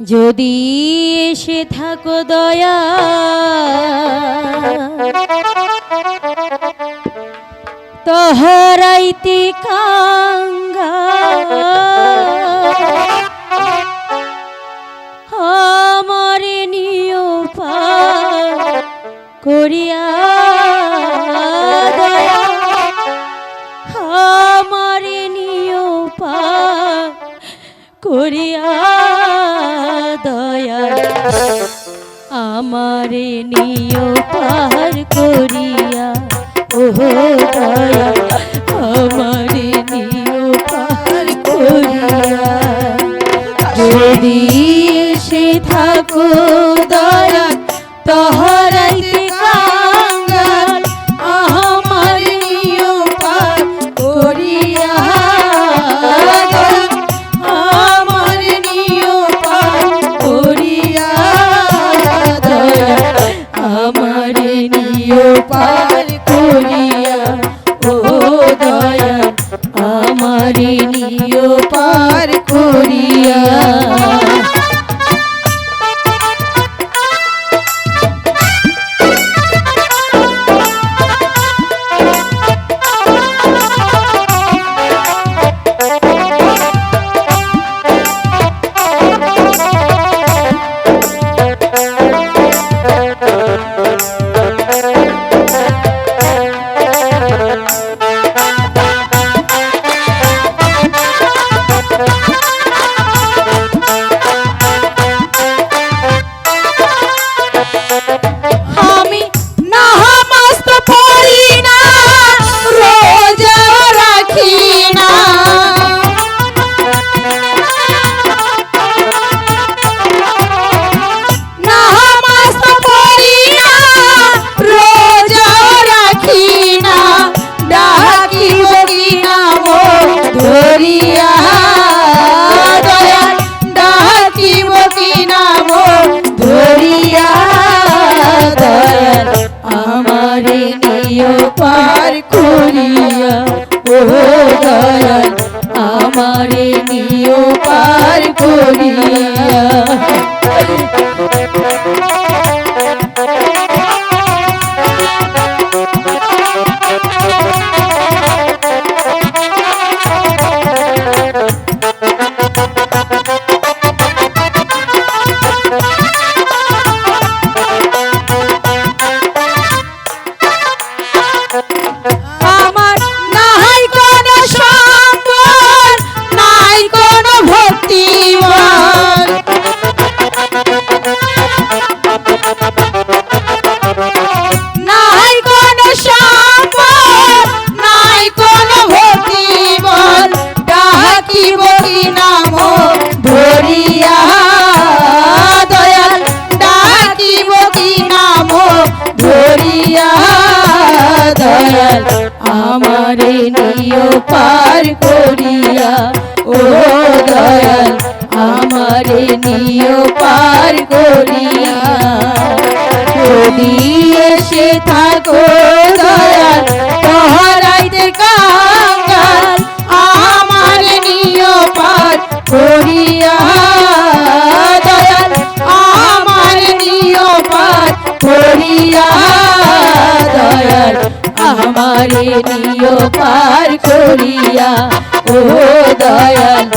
যদি এসে থাকো দয়া। তহরাইতি কাঙ্গা আমারে নিয় করিয়া দয়া। আমারে নিয় করিয়া দয়া আমারে নিয় পাহার করিয়া। ওহো দয়া আমারে নিয় পাহাড় করিয়া। যদি সে থাকো দয়া তহরাইতে করিয়া ও দয়াল আমারে নিয় পার করিয়া। যদি আমারে নিয় পার করিয়া। ও দয়াল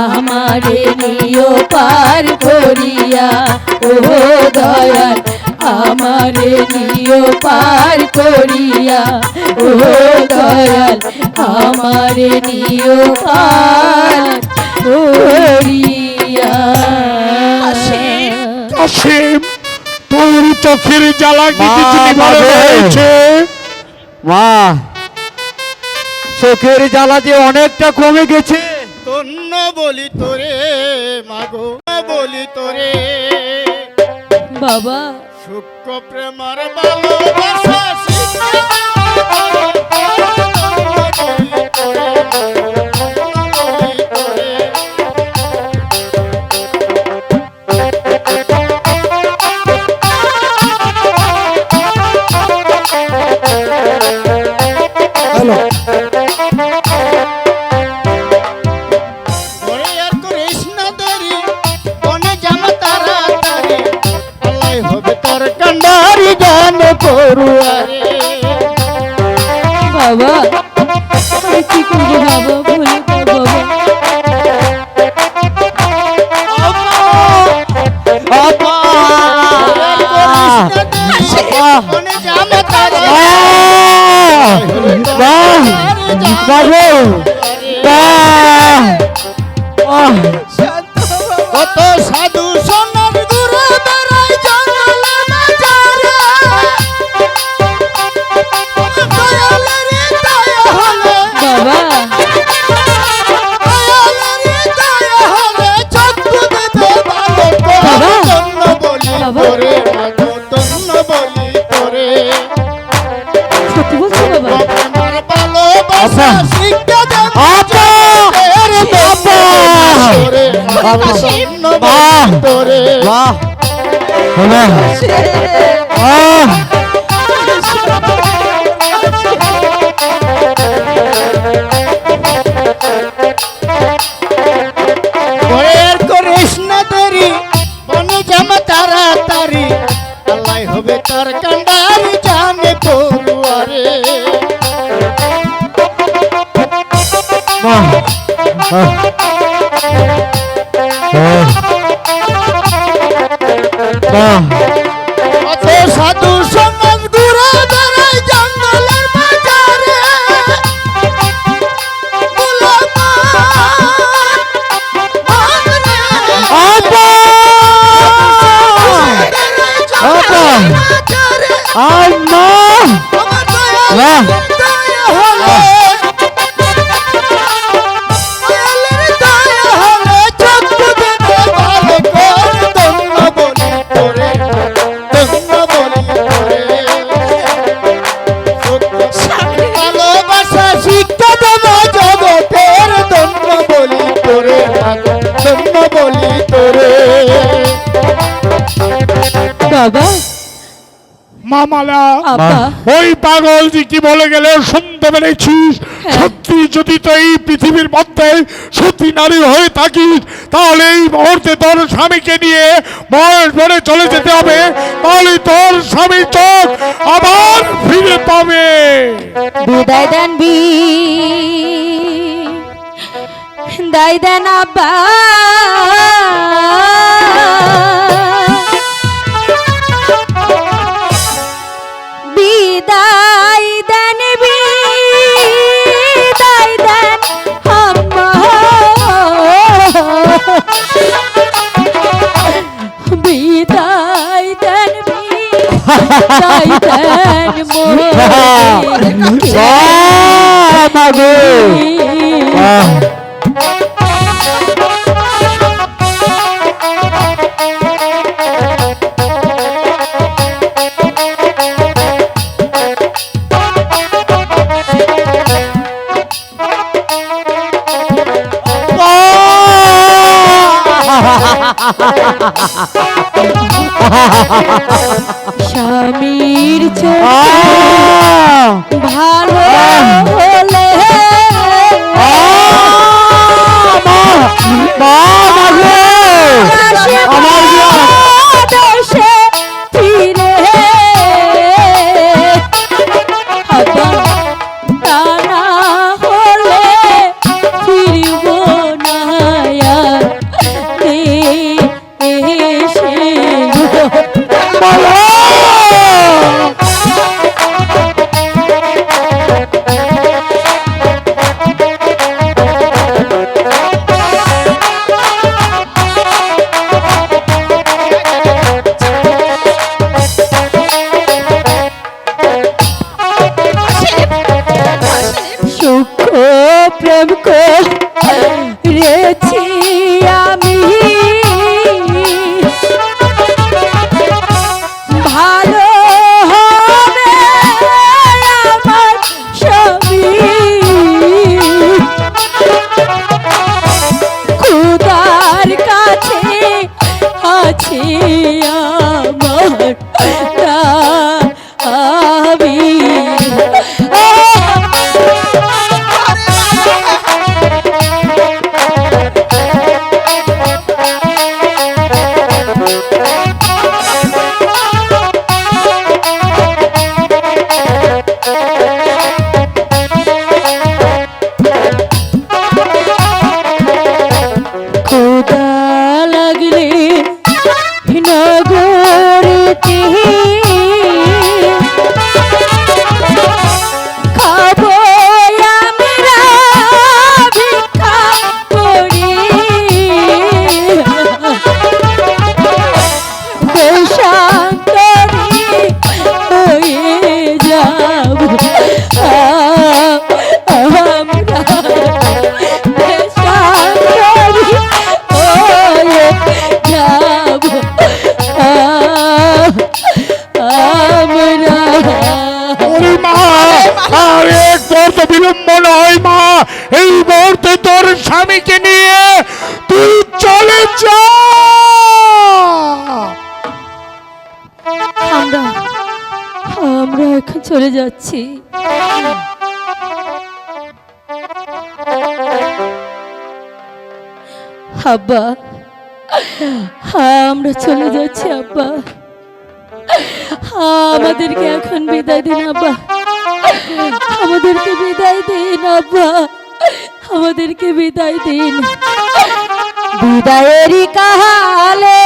আমারে নিয় পার করিয়া। ও দয়াল আমারে নিয় পার করিয়া। ও দয়াল আমারে নিয় পার করিয়া। অসীম তোর চোখের জ্বালা কিছু। হয়েছে। মা চোখের জ্বালা যে অনেকটা কমে গেছে তন্ন বলি তোরে মাগো বলি তোরে বাবা। সূক্ষ্ম প্রেমার ভালোবাসা কত সাধু আহ বয়ের অত সাধু সমাজ ঘুরে বেড়াই জঙ্গলের বাজারে আপা আম্মা বাবা মামালা ওই পাগল যে কি বলে গেলে শুনতে পেরেছিস? সত্যি যদি তো এই পৃথিবীর মধ্যে সত্যি নারী হয়ে থাকিস তাহলে এই মুহূর্তে তোর স্বামীকে নিয়ে বয়স ধরে চলে যেতে হবে তাহলে তোর স্বামী চোখ আবার ফিরে পাবে। বিদায় দেন বি দাই দেন আব্বা। বিদায় দেন বিদায় দেন বিদায় দেন বিদায় দেন মোর স্বামীর ভালো হলে আসে আমাদেরকে এখন বিদায় দিন আব্বা। আমাদেরকে বিদায় দিন আব্বা। আমাদেরকে বিদায় দিন। বিদায়েরই কাহালে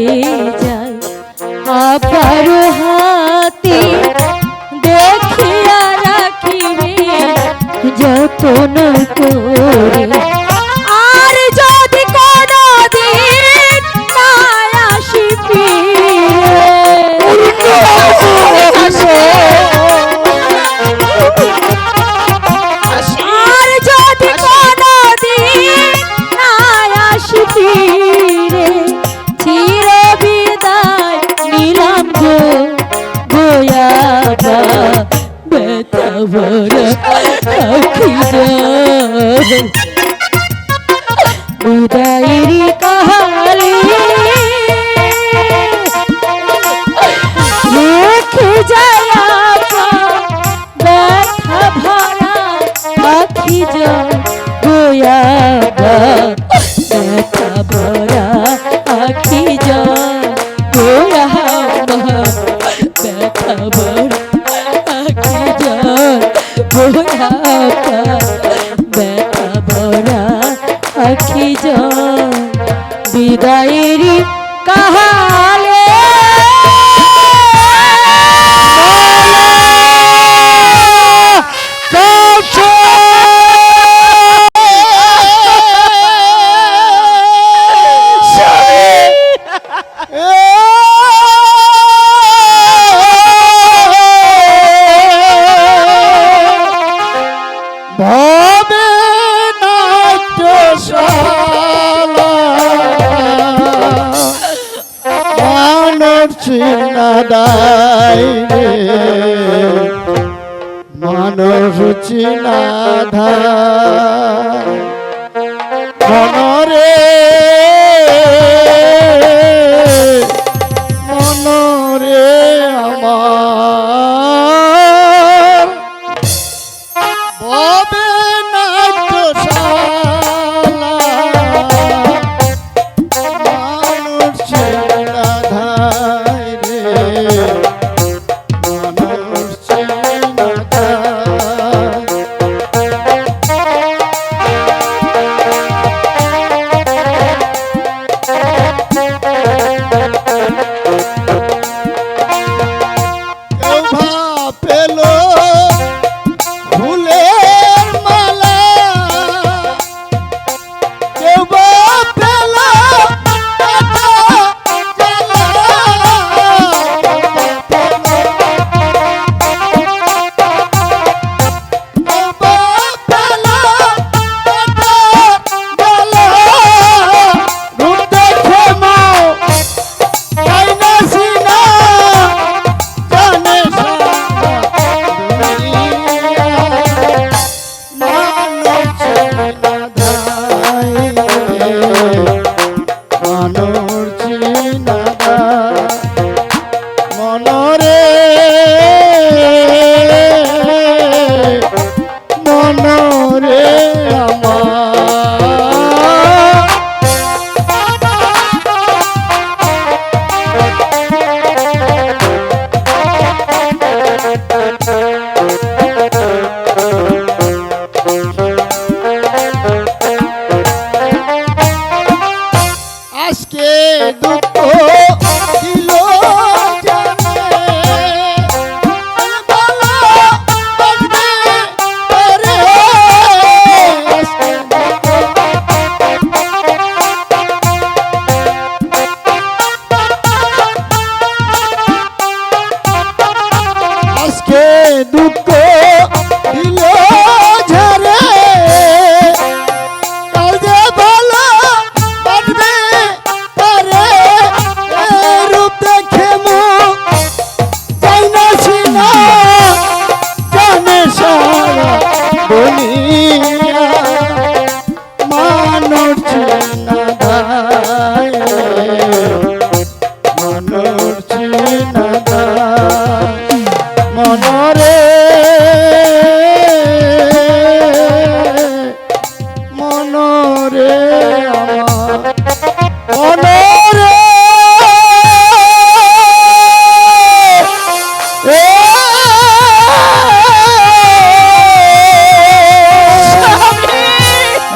হাতে যায় আবার হাতে দেখিয়া রাখিবে যতন করে that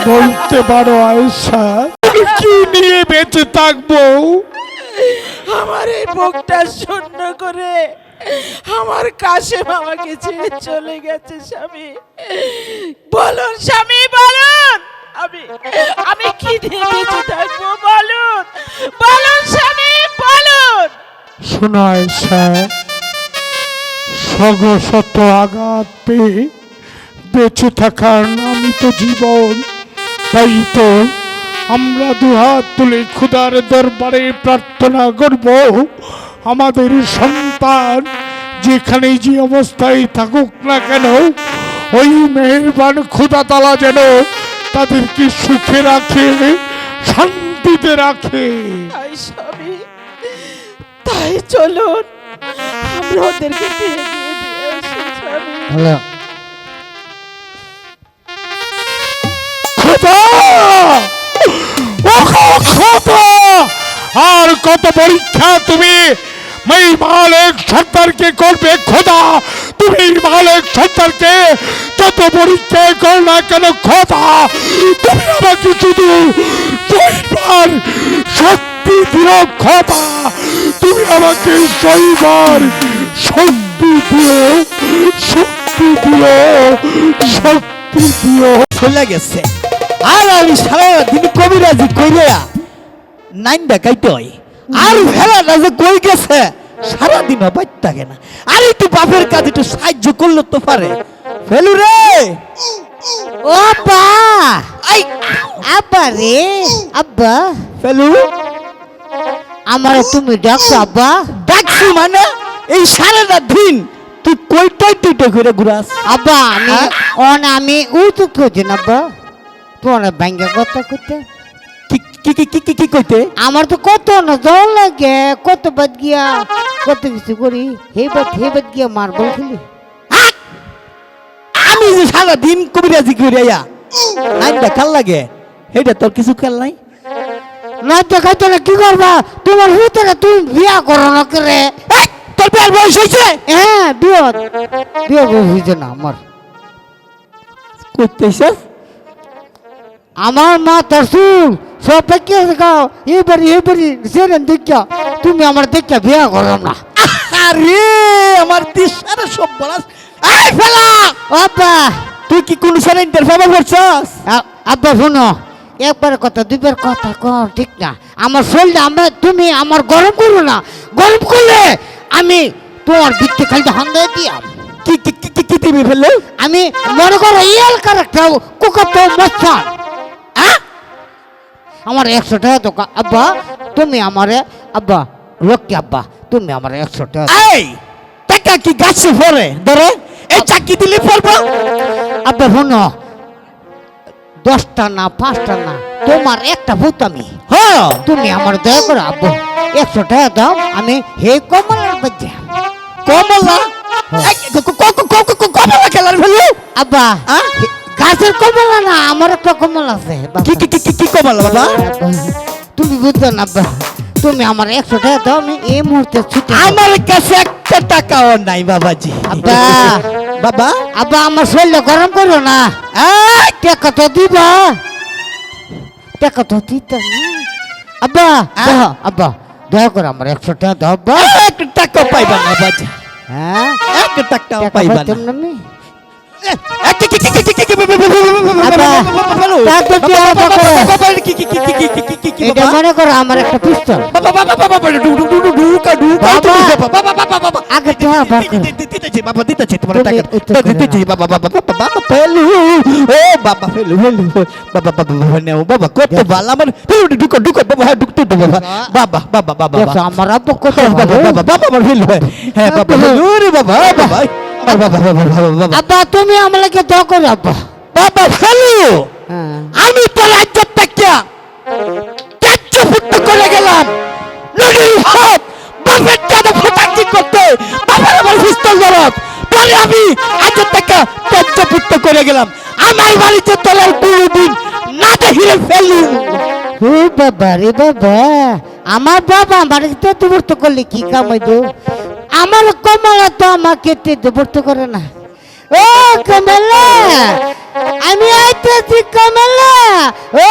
বলতে পারো আয়সা কি নিয়ে বেঁচে থাকব? আমার এই বুকটা শূন্য করে আমার কাশেম আমাকে ছেড়ে চলে গেছে, স্বামী। বলুন স্বামী, বলুন। আমি আমি কি দিয়ে থাকব, বলুন। বলুন, স্বামী, বলুন। শোনায় স্যার সগশত আঘাত পেয়ে বেঁচে থাকার নামই তো জীবন। তাই তো আমরা দুহাত তুলে খুদার দরবারে প্রার্থনা করব, আমাদের সন্তান যেখানে যে অবস্থায় থাকুক না কেন ওই মেহেরবান খুদা তালা যেন তাদেরকে সুখে রাখে শান্তিতে রাখে। তাই চলুন আমরা ওদেরকে আর কত পরীক্ষা তুমি মেই মালিক সর্দারকে করবে খোদা। তুমি মালিক সর্দারকে যত পরীক্ষা কর না কেন খোদা, তুমি আমাকে শুধু দুইবার সত্য বিরক্ষতা তুমি আমাকে শৈবার শক্তি দিও শক্তি দিও শক্তি দিও। চলে গেছে। আর আমি সারা দিন কবিরাজি কইরা নাইন দেখাইতে হয়। আর ভেলাটা যে কই গেছে? সারাদিন বাইর থাকে না। আর একটু বাপের কাজে একটু সাহায্য করলে তো পারে। ফেলু রে! ও আব্বা আই! আব্বা রে! আব্বা! ফেলু! আমার তুমি ডাকছো আব্বা। ডাকছি মানে এই সারাটা দিন তুই কই টই টই টই করে ঘুরাস? আব্বা আমি হ্যাঁ? অন আমি উঠুক করছি না আব্বা। তোমার ব্যাংকে কথা করতে কি কি কি কইতে? আমার তো কত না জল লাগে কত বাদ গিয়া কত কিছু করি। হে বাদ হে বাদ গিয়া মার্বল খেলি। আমি যে সারা দিন কবিরাজি কইরা নাইন দেখার লাগে তোর কিছু খেয়াল নাই? না দেখাইতে না কি করবা? তোমার ভিতরে তুমি বিয়া করো না করে তোর বিয়ার বয়স হয়েছে হ্যাঁ বিয়া বিয়া বসেছে না আমার। করতেছিস আমার মা তোর চুল গাও এবারে এবারে সেরেন দেখিয়া তুমি আমার দেখিয়া বিয়া করো না আরে আমার দিশারে সব বলাস এই ফেলা আব্বা তুই কি কোন করছস আব্বা শোনো একবার কথা দুবার কথা ঠিক না আমার শরীরটা আমরা তুমি আমার গরম করো না গরম করলে আমি তোমার বৃত্তি খালি হান্দে দিয়াম কি কি কি কি- দিবি ফেলল আমি মনে করো ইয়াল কারেক্ট কুকার তো মস্তান হ্যাঁ আমার একশো টাকা তো আব্বা তুমি আমারে আব্বা লক্ষ্মী আব্বা তুমি আমার একশো টাকা এই! টাকা কি গাছে পড়ে? ধরে এই চাকি দিলে পড়ব। আব্বা শোনো দশটা না পাঁচটা না তোমার একটা ভূত আমি। হ্যাঁ তুমি আমার দয়া করো আব্বু একশো টাকা দাও আমি হে কমলার বাচ্চা। কমলা? কমলা খেলার ফেলল আব্বা গাছের কমলা না আমার একটা কমল আছে। কি কি কি কি- কি কমলা বাবা? তুমি বুঝছ না তুমি আমার একশো টাকা দাও আমি এই মুহূর্তে ছুটে। আমার কাছে একটা টাকাও নাই বাবাজি। আব্বা। বাবা? আব্বা আমার শরীরটা গরম করো না। টাকা তো দিবা। টাকা তো দিতে আব্বা আব্বা দয়া করে আমার একশো টাকা দাও আব্বা। একটা টাকা পাইবা না বাবাজি। হ্যাঁ? একটা টাকা পাইবা না। মনে করো আমার একটা পিস্তল আমার বাবা বাবা বাবা বাবা আব্বা তুমি আমাকে দ আব্বা। বাবা ভালো হ্যাঁ। আমি তো রাজ্যের থেকে কার্যভুক্ত করে গেলাম। নদীর হাত বাপের চাঁদে ফোটাচি করতে বাবার আমার পিস্তল জবাব পরে আমি আজের থেকে কার্যভুক্ত করে গেলাম। আমার বাড়িতে তোলার দুদিন না দেখিলে ফেলুন ও বাবা রে বাবা। আমার বাবা আমার দুবর্ত করলে কি কাম হইতো? আমার কমলা তো আমাকে দুবর্ত করে না। ও কমলা, আমি আইতেছি কমলা, ও